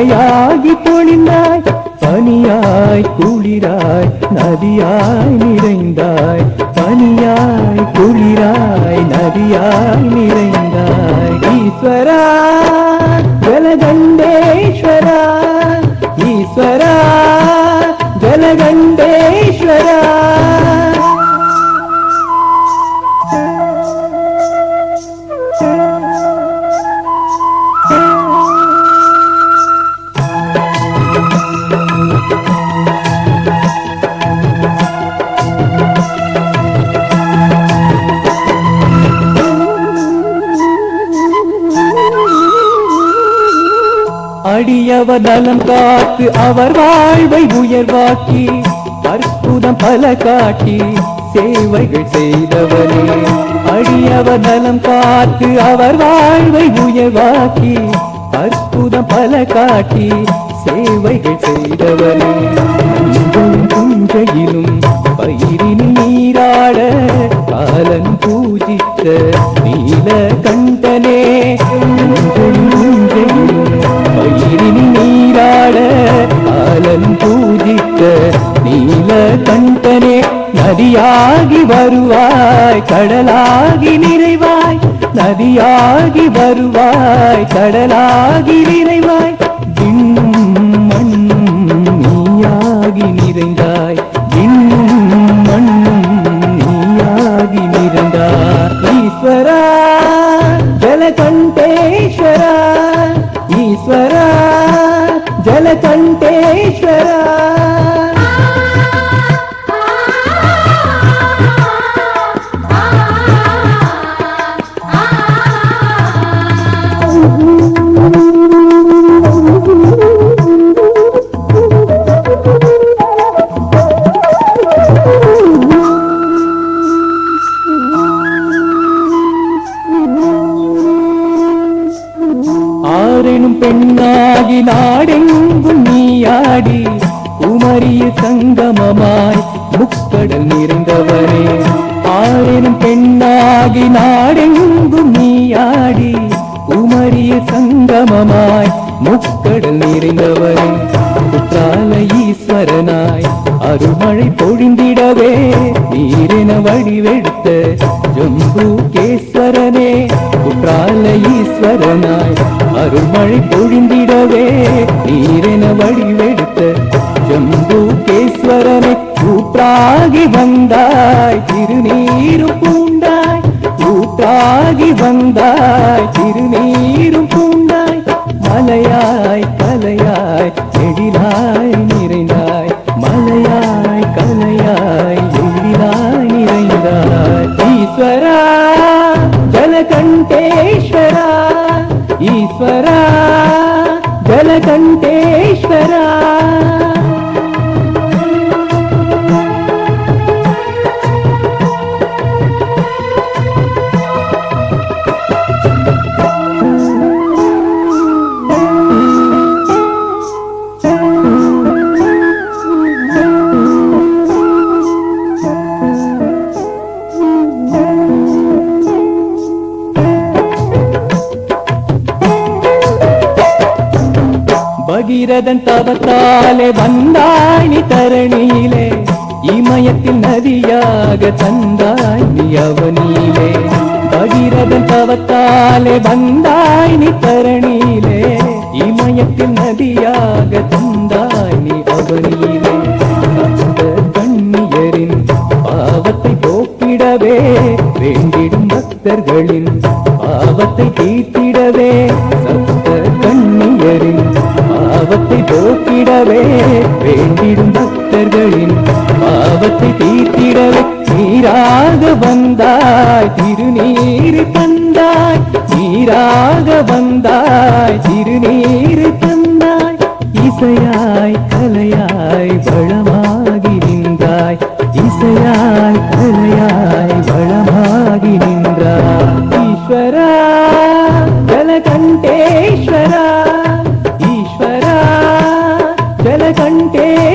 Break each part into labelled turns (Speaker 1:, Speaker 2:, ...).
Speaker 1: மழையாகி பொழிந்தாய் பனியாய் குளிராய் நதியாய் நிறைந்தாய் பனியாய் குளிராய் நதியாய் நிறைந்தாய். ஈஸ்வரா அடியவர் நலம் காத்து அவர் வாழ்வை உயர்வாக்கி அற்புதம் பல காட்டி சேவைகள் செய்தவரே. அடியவர் நலம் காத்து அவர் வாழ்வை உயர்வாக்கி அற்புதம் பல காட்டி சேவைகள் செய்தவரே. உங்களும் பயிரின் நீராட காலன் பூஜித்த நீல கண்டனே நதியாகி வருவாய் கடலாகி நிறைவாய். நதியாகி வருவாய் கடலாகி நிறைவாய். விண்ணும் நீயாகி நிறைந்தாய். விண்ணும் நீயாகி நிறைந்தாய் ஈஸ்வரா ஜலகண்டேஸ்வரா. ஈஸ்வரா ஜலகண்டேஸ்வரா. வடிவெடுத்த ஜம்பு கேஸ்வரனே குற்றால ஈஸ்வரனாய் அருள்மழை பொழிந்திடவே. நீரென வடிவெடுத்த ஜம்பு கேஸ்வரனை கூற்றாகி வந்தாய் திருநீரும் பூண்டாய். கூற்றாகி வந்தாய் திருநீரும் பூண்டாய். மலையாய் கலையாய் எழிலாய் ஜலகண்டேஸ்வரா பகீரதன் தவத்தாலே வந்தாய் நீ தரணியிலே. இமயத்தில் நதியாக தந்தாய் நீ அவனிலே. பகீரதன் தவத்தாலே வந்தாய் நீ தரணியிலே. இமயத்தில் நதியாக தந்தாய் நீ அவனிலே கண்ணியரின் பாவத்தை போக்கிடவே வேண்டிடும் பக்தர்களின் பாவத்தை தீர்த்திடவே ஜலகண்டேஸ்வரா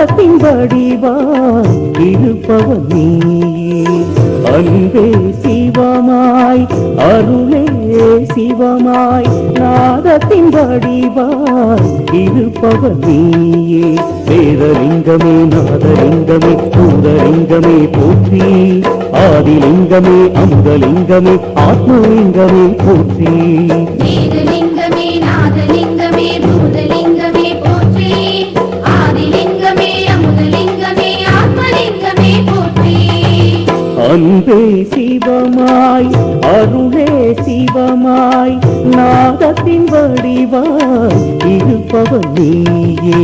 Speaker 2: நாதத்தின் வடிவா இருப்பவன் நீ. அன்பே சிவமாய் அருளே சிவமாய் நாதத்தின் வடிவா இருப்பவன் நீயே வேதலிங்கமே நாதலிங்கமே பூதலிங்கமே போற்றி. ஆதிலிங்கமே அமுதலிங்கமே ஆத்மலிங்கமே போற்றி. அன்பே சிவமாய் அருளே சிவமாய் நாதத்தின் வடிவாய் இருப்பவன் நீயே.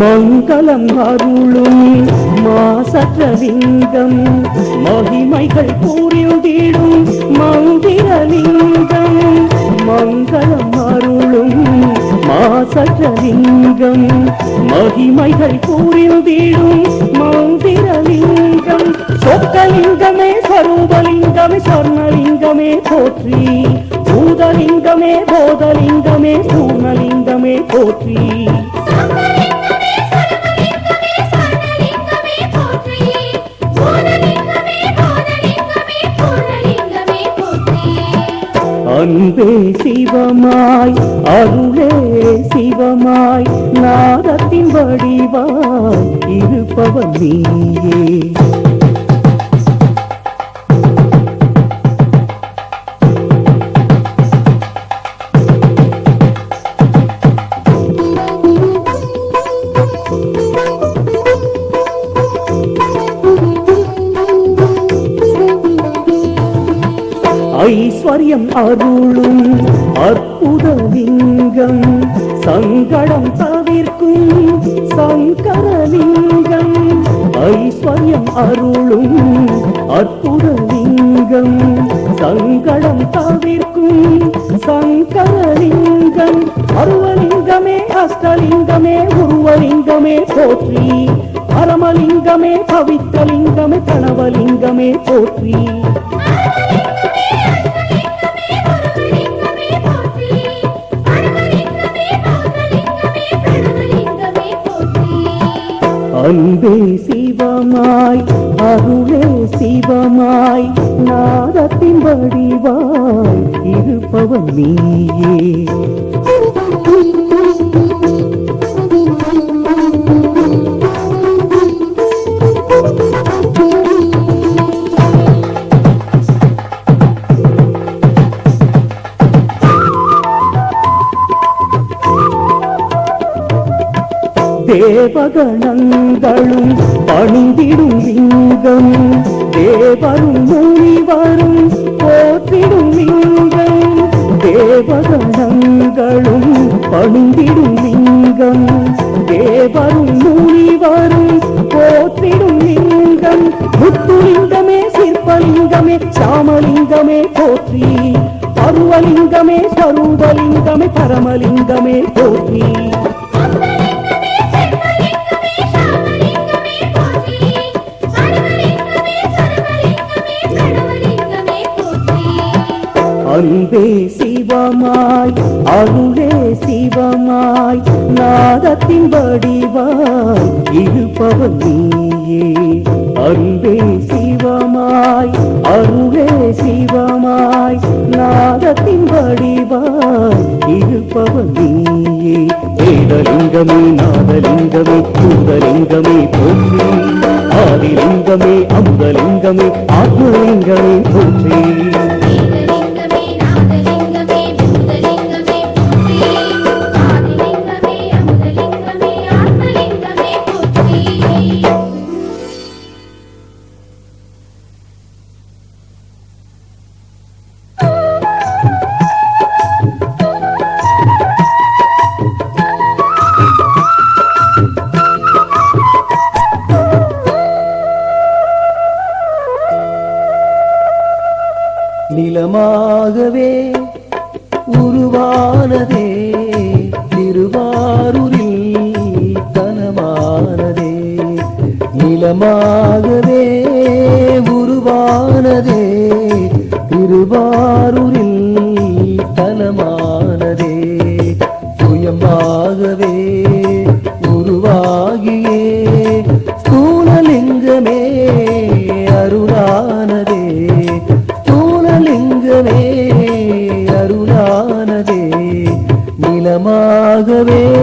Speaker 2: மங்களம் அருளும் மாசற்ற லிங்கம் மகிமைகள் கூறியுடிடும் மந்திரலிங்கம். மங்களம் அருளும் மாசற்ற லிங்கம் மகிமைகள் கூறியுடிடும் மந்திரலிங்கம். சொக்கலிங்கமே சரூபலிங்கமே சொர்ணலிங்கமே போற்றி. பூதலிங்கமே போதலிங்கமே பூர்ணலிங்கமே போற்றி. அன்பே சிவமாய் அருளே சிவமாய் நாதத்தின் வடிவாய் இருப்பவன் நீயே. காரியம் அருளும் அற்புத லிங்கம். சங்கடம் தவிர்க்கும் சங்கரலிங்கம் ஐஸ்வர்யம் அருளும் அற்புத லிங்கம். சங்கடம் தவிர்க்கும் சங்கரலிங்கம் அருவலிங்கமே அஷ்டலிங்கமே உருவலிங்கமே போற்றி. பரமலிங்கமே பவித்திரலிங்கமே கணவலிங்கமே போற்றி. அன்பே சிவமாய் அருளே சிவமாய் நாதத்தின் வடிவாய் இருப்பவன் நீயே. தேவகணங்களும் பணிந்திடும் லிங்கம் தேவரும் முனிவரும் போற்றிடும் லிங்கம் தேவகணங்களும் பணிந்திடும் லிங்கம் தேவரும் முனிவரும் போற்றிடும் லிங்கம் முத்துலிங்கமே சிற்பலிங்கமே சாமலிங்கமே போற்றி. பருவலிங்கமே ஸ்வரூபலிங்கமே பரமலிங்கமே போற்றி. அன்பே சிவமாய் அருளே சிவமாய் நாதத்தின் வடிவாய் இருப்பவன் நீயே. அன்பே சிவமாய் அருளே சிவமாய் நாதத்தின் வடிவாய் இருப்பவன் நீயே. வேதலிங்கமே நாதலிங்கமே பூதலிங்கமே போற்றி. ஆதிலிங்கமே அம்பலிங்கமே ஆத்மலிங்கமே போற்றி.
Speaker 3: அருளானதே. ஸ்தூலலிங்கமே அருளானதே. நிலமாகவே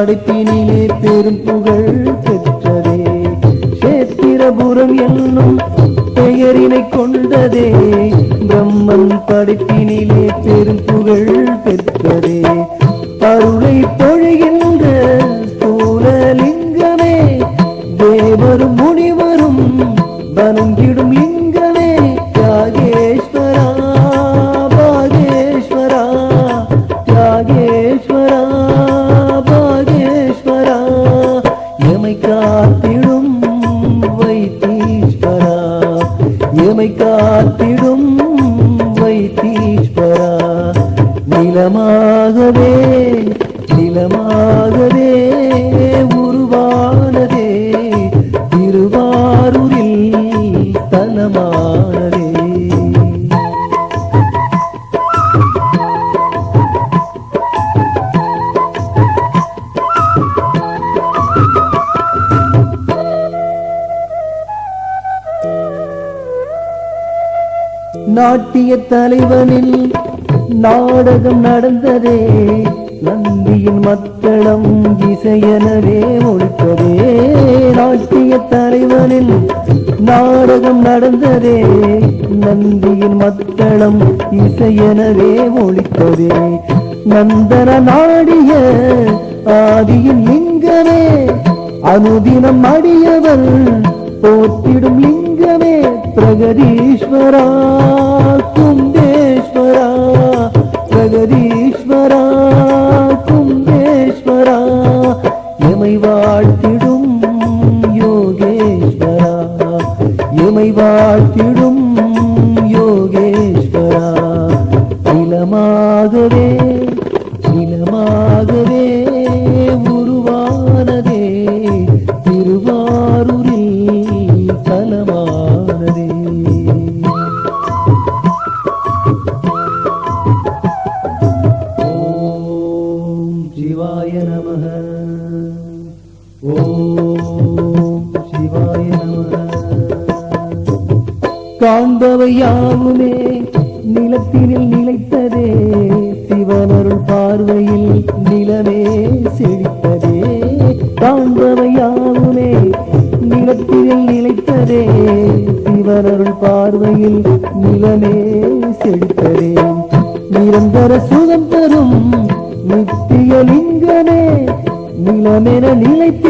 Speaker 3: பிரம்மன் நிலமாகவே நிலமாகவே உருவானதே திருவாரூரில் தனமானதே நாட்டிய தலைவனில் நாடகம் நடந்ததே நந்தியின் மத்தளம் இசையனவே ஒழித்ததே நாட்டிய தலைவனில் நாடகம் நடந்ததே நந்தியின் மத்தளம் இசையனவே ஒழித்ததே நந்தன நாடிய ஆதியின் லிங்கமே அனுதினம் அடியவள் போற்றிடும் லிங்கமே பிரகதீஸ்வரா vaalki காண்பவை யாவுமே நிலத்தினில் நிலைத்ததே. சிவனருள் பார்வையில் நிலமே செழித்ததே. காண்பவை யாவுமே நிலத்தினில் நிலைத்ததே. சிவனருள் பார்வையில் நிலமே செழித்ததே. நிரந்தர சுகம் தரும் நித்திய லிங்கமே. நிலமென நிலைத்த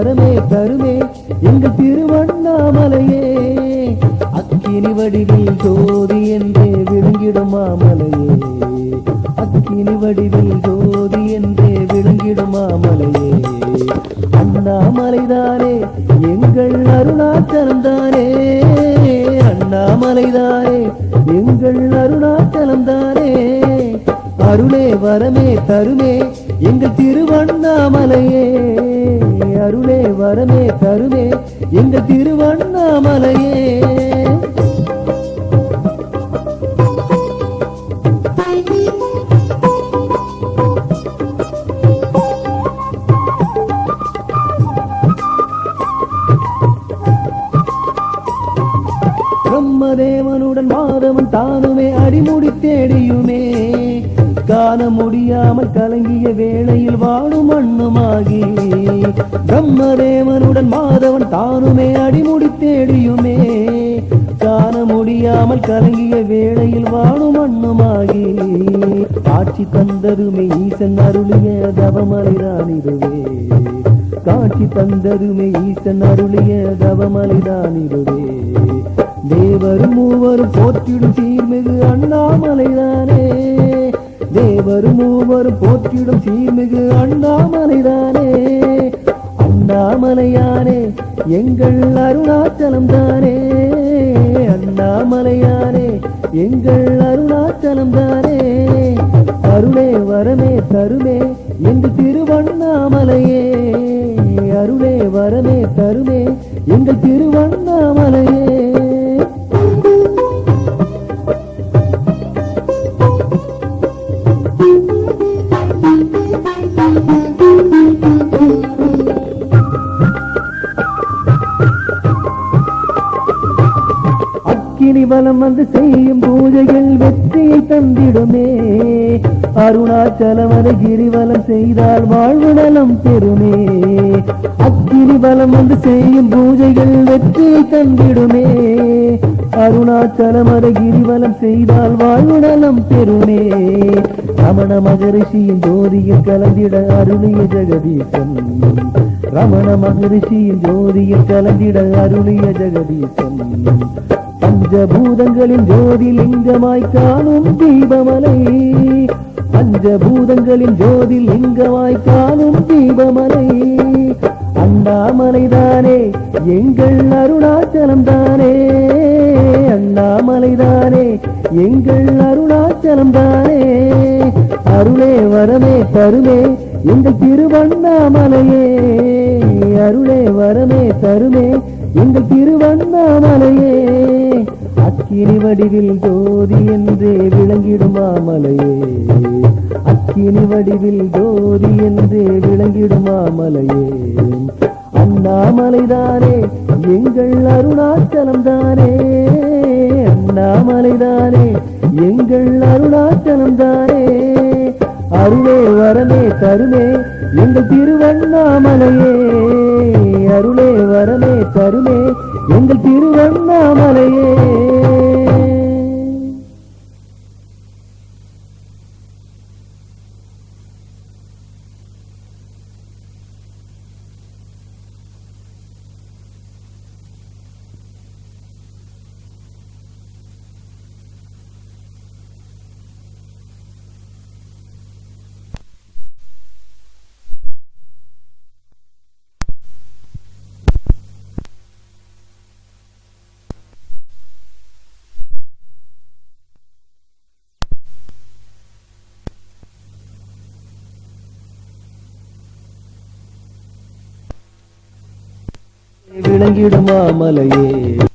Speaker 3: அருளே வரமே தருமே எங்கள் திருவண்ணாமலையே. அக்கினி வடிவில் ஜோதி என்றே விழுங்கிடும் மாமலையே அக்கினி வடிவில் ஜோதி என்றே விழுங்கிடும் மாமலையே அண்ணாமலைதானே எங்கள் அருணாச்சலம் தானே. அண்ணாமலைதானே எங்கள் அருணாச்சலம் தானே. அருளே வரமே தருமே எங்கள் திருவண்ணாமலையே. வரமே தருமே எங்கள் திருவண்ணாமலையே. பிரம்மதேவனுடன் மாதவன் தானுமே அடிமுடி தேடியுமே. காண முடியாமல் கலங்கிய வேளையில் வாழும் மண்ணுமாகி பிரம்மதேவனுடன் மாதவன் தானுமே அடிமுடி தேடியுமே காண முடியாமல் கலங்கிய வேளையில் வாழும் மண்ணுமாகி காட்சி தந்தருமே ஈசன் அருளிய தவமலைதான் இதுவே காட்சி தந்தருமே ஈசன் அருளிய தவமலைதான் இதுவே தேவரும் மூவரும் போற்றிடும் சீர்மிகு அண்ணாமலைதானே. தேவரும் மூவரும் போற்றிடும் சீர்மிகு அண்ணாமலைதானே. அண்ணாமலையானே எங்கள் அருணாச்சலம் தானே. அண்ணாமலையானே எங்கள் அருணாச்சலம் தானே. அருளே வரமே தருமே என்று திருவண்ணாமலையே. அருளே வரமே தருமே எங்கள் திருவண்ணாமலையே. அக்கினி பலம் வந்து செய்யும் பூஜைகள் வெற்றியை தந்திடுமே. அருணாச்சலம் அதை கிரிவலம் செய்தால் வாழ்வு நலம் பெறுமே. அக்கினி பலம் வந்து செய்யும் பூஜைகள் வெற்றியை தந்திடுமே. அருணாச்சலம் அதை கிரிவலம் செய்தால் வாழ்வு நலம் பெறுமே. ரமண மகரிஷியின் ஜோதியில் கலந்திட அருளிய ஜெகதீசன் ரமண மகரிஷியின் ஜோதியில் கலந்திட அருளிய ஜெகதீசன். பஞ்சபூதங்களின் ஜோதி லிங்கமாய் காணும் தீபமலை. பஞ்சபூதங்களின் ஜோதி லிங்கமாய் காணும் தீபமலை. அண்ணாமலை தானே எங்கள் அருணாச்சலம் தானே அண்ணாமலை தானே எங்கள் அருணாச்சலம் தானே அருளே வரமே தருமே எங்கள் திருவண்ணாமலையே அருளே வரமே தருமே. எங்கள் திருவண்ணாமலையே அக்கினி வடிவில் ஜோதி என்றே விளங்கிடுமாமலையே அக்கினி வடிவில் ஜோதி என்றே விளங்கிடுமாமலையே அண்ணாமலைதானே எங்கள் அருணாச்சலம் தானே அண்ணாமலைதானே எங்கள் அருணாச்சலம் தானே அருளே வரமே தருமே எங்கள் திருவண்ணாமலையே. அருளே வரமே தருமே எங்கள் திருவண்ணாமலையே. விளங்கிடும் மலையே?